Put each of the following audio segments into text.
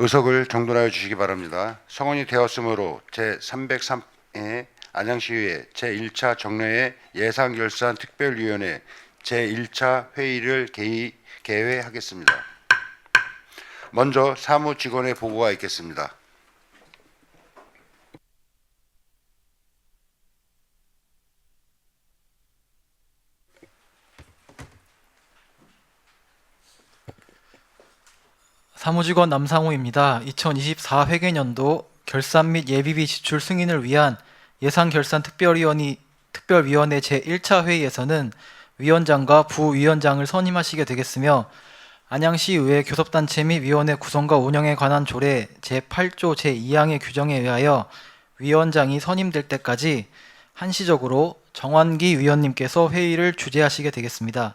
의석을 정돈하여 주시기 바랍니다. 성원이 되었으므로 제303회 안양시의회 제1차 정례회 예산결산 특별위원회 제1차 회의를 개의, 개회하겠습니다. 먼저 사무직원의 보고가 있겠습니다. 사무직원 남상호입니다. 2024 회계년도 결산 및 예비비 지출 승인을 위한 예산결산 특별위원회 특별위원회 제1차 회의에서는 위원장과 부위원장을 선임하시게 되겠으며 안양시 의회 교섭단체 및 위원회 구성과 운영에 관한 조례 제8조 제2항의 규정에 의하여 위원장이 선임될 때까지 한시적으로 정환기 위원님께서 회의를 주재하시게 되겠습니다.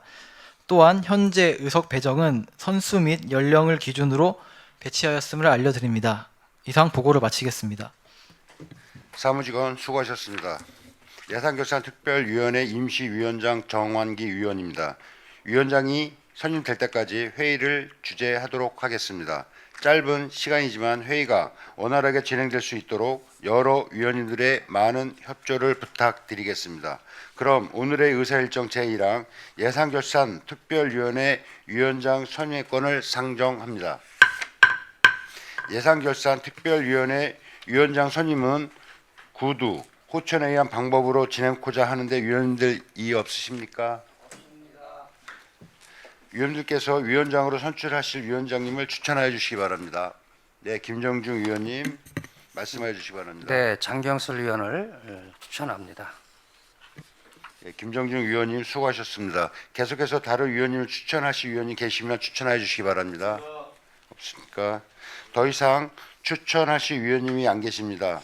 또한 현재 의석 배정은 선수 및 연령을 기준으로 배치하였음을 알려드립니다. 이상 보고를 마치겠습니다. 사무직원 수고하셨습니다. 예산결산특별위원회 임시위원장 정환기 위원입니다. 위원장이 선임될 때까지 회의를 주재하도록 하겠습니다. 짧은 시간이지만 회의가 원활하게 진행될 수 있도록 여러 위원님들의 많은 협조를 부탁드리겠습니다. 그럼 오늘의 의사일정 제1항 예산결산 특별위원회 위원장 선임권을 상정합니다. 예산결산 특별위원회 위원장 선임은 구두 호천에 의한 방법으로 진행코자 하는데 위원님들 이의 없으십니까? 위원님께서 위원장으로 선출하실 위원장님을 추천하여 주시기 바랍니다. 네, 김정중 위원님 말씀해 주시기 바랍니다. 네, 장경슬 위원을 어, 추천합니다. 네, 김정중 위원님 수고하셨습니다. 계속해서 다른 위원님을 추천하실 위원님 계시면 추천해 주시기 바랍니다. 없습니까? 더 이상 추천하실 위원님이 안 계십니다.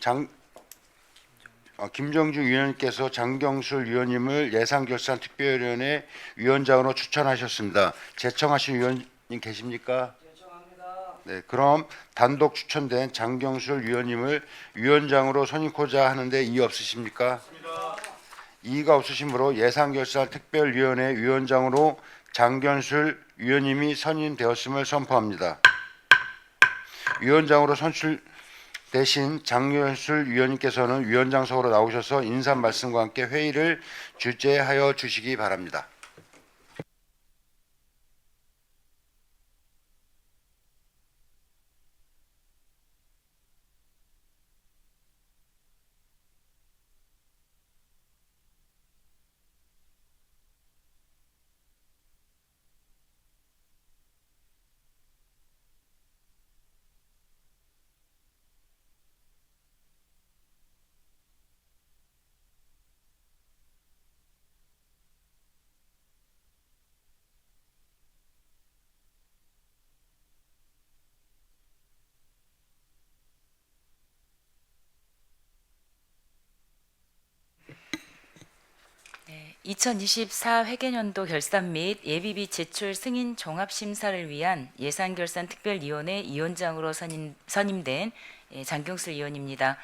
장 어, 김정주 위원님께서 장경술 위원님을 예산결산특별위원회 위원장으로 추천하셨습니다. 제청하신 위원님 계십니까? 네, 그럼 단독 추천된 장경술 위원님을 위원장으로 선임코자 하는데 이의 없으십니까? 이의가 없으시므로 예산결산특별위원회 위원장으로 장경술 위원님이 선임되었음을 선포합니다. 위원장으로 선출 대신 장경술 위원님께서는 위원장석으로 나오셔서 인사 말씀과 함께 회의를 주재하여 주시기 바랍니다. 2024 회계년도 결산 및 예비비 제출 승인 종합 심사를 위한 예산 결산 특별위원회 위원장으로 선임, 선임된 예, 장경술 위원입니다.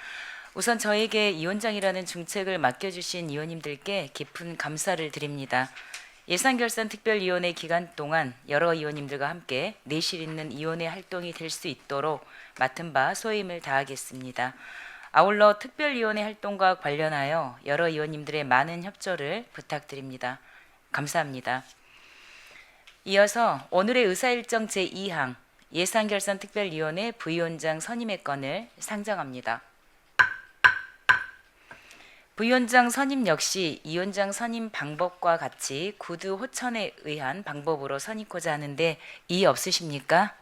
우선 저에게 위원장이라는 중책을 맡겨주신 위원님들께 깊은 감사를 드립니다. 예산 결산 특별위원회 기간 동안 여러 위원님들과 함께 내실 있는 위원회 활동이 될 수 있도록 맡은 바 소임을 다하겠습니다. 아울러 특별위원회 활동과 관련하여 여러 위원님들의 많은 협조를 부탁드립니다. 감사합니다. 이어서 오늘의 의사일정 제2항 예산결산특별위원회 부위원장 선임의 건을 상정합니다. 부위원장 선임 역시 위원장 선임 방법과 같이 구두 호천에 의한 방법으로 선임코자 하는데 이의 없으십니까?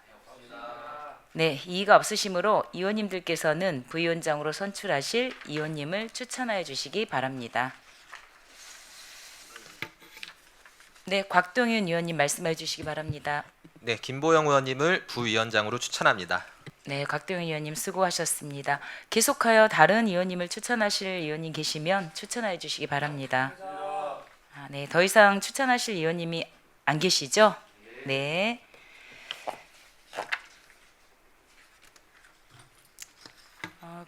네, 이의가 없으시므로 위원님들께서는 부위원장으로 선출하실 위원님을 추천하여 주시기 바랍니다. 네, 곽동윤 위원님 말씀해 주시기 바랍니다. 네, 김보영 의원님을 부위원장으로 추천합니다. 네, 곽동윤 위원님 수고하셨습니다. 계속하여 다른 위원님을 추천하실 위원님 계시면 추천하여 주시기 바랍니다. 아, 네, 더 이상 추천하실 위원님이 안 계시죠? 네.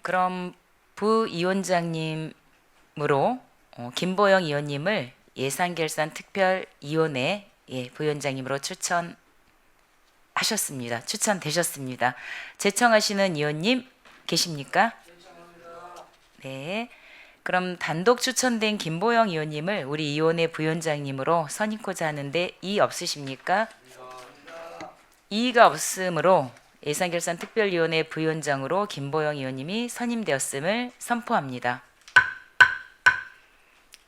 그럼 부위원장님으로 어, 김보영 의원님을 예산결산 특별위원회 예, 부위원장님으로 추천하셨습니다. 추천되셨습니다. 제청하시는 의원님 계십니까? 네. 그럼 단독 추천된 김보영 의원님을 우리 위원회 부위원장님으로 선임코자 하는데 이의 없으십니까? 이의가 없으므로 예산결산 특별위원회 부위원장으로 김보영 의원님이 선임되었음을 선포합니다.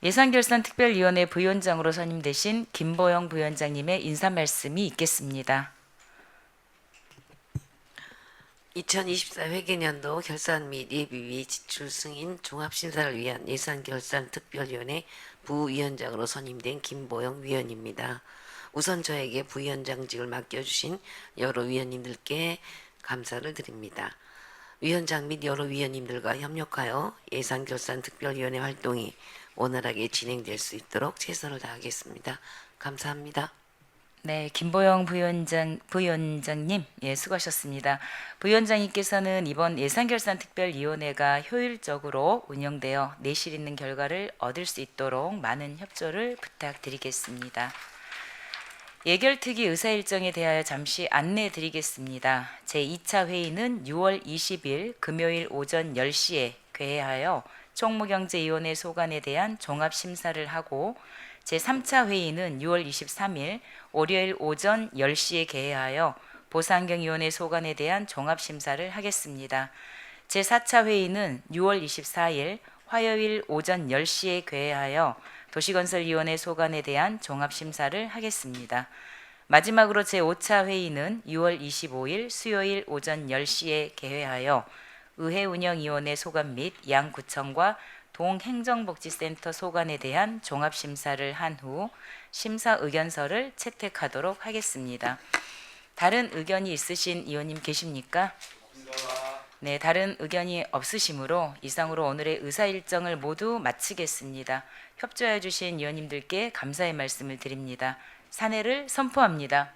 예산결산 특별위원회 부위원장으로 선임되신 김보영 부위원장님의 인사 말씀이 있겠습니다. 2024 회계년도 결산 및 예비비 지출 승인 종합심사를 위한 예산결산특별위원회 부위원장으로 선임된 김보영 위원입니다. 우선 저에게 부위원장직을 맡겨주신 여러 위원님들께 감사를 드립니다. 위원장 및 여러 위원님들과 협력하여 예산결산특별위원회 활동이 원활하게 진행될 수 있도록 최선을 다하겠습니다. 감사합니다. 네, 김보영 부위원장 부위원장님, 예, 수고하셨습니다. 부위원장님께서는 이번 예산결산특별위원회가 효율적으로 운영되어 내실 있는 결과를 얻을 수 있도록 많은 협조를 부탁드리겠습니다. 예결특위 의사 일정에 대하여 잠시 안내 드리겠습니다. 제2차 회의는 6월 20일 금요일 오전 10시에 개회하여 총무경제위원회 소관에 대한 종합심사를 하고 제3차 회의는 6월 23일 월요일 오전 10시에 개회하여 보상경위원회 소관에 대한 종합심사를 하겠습니다. 제4차 회의는 6월 24일 화요일 오전 10시에 개회하여 도시건설위원회 소관에 대한 종합심사를 하겠습니다. 마지막으로 제5차 회의는 6월 25일 수요일 오전 10시에 개회하여 의회 운영위원회 소관 및 양구청과 동행정복지센터 소관에 대한 종합심사를 한 후 심사 의견서를 채택하도록 하겠습니다. 다른 의견이 있으신 의원님 계십니까? 네, 다른 의견이 없으시므로 이상으로 오늘의 의사 일정을 모두 마치겠습니다. 협조해 주신 의원님들께 감사의 말씀을 드립니다. 사내를 선포합니다.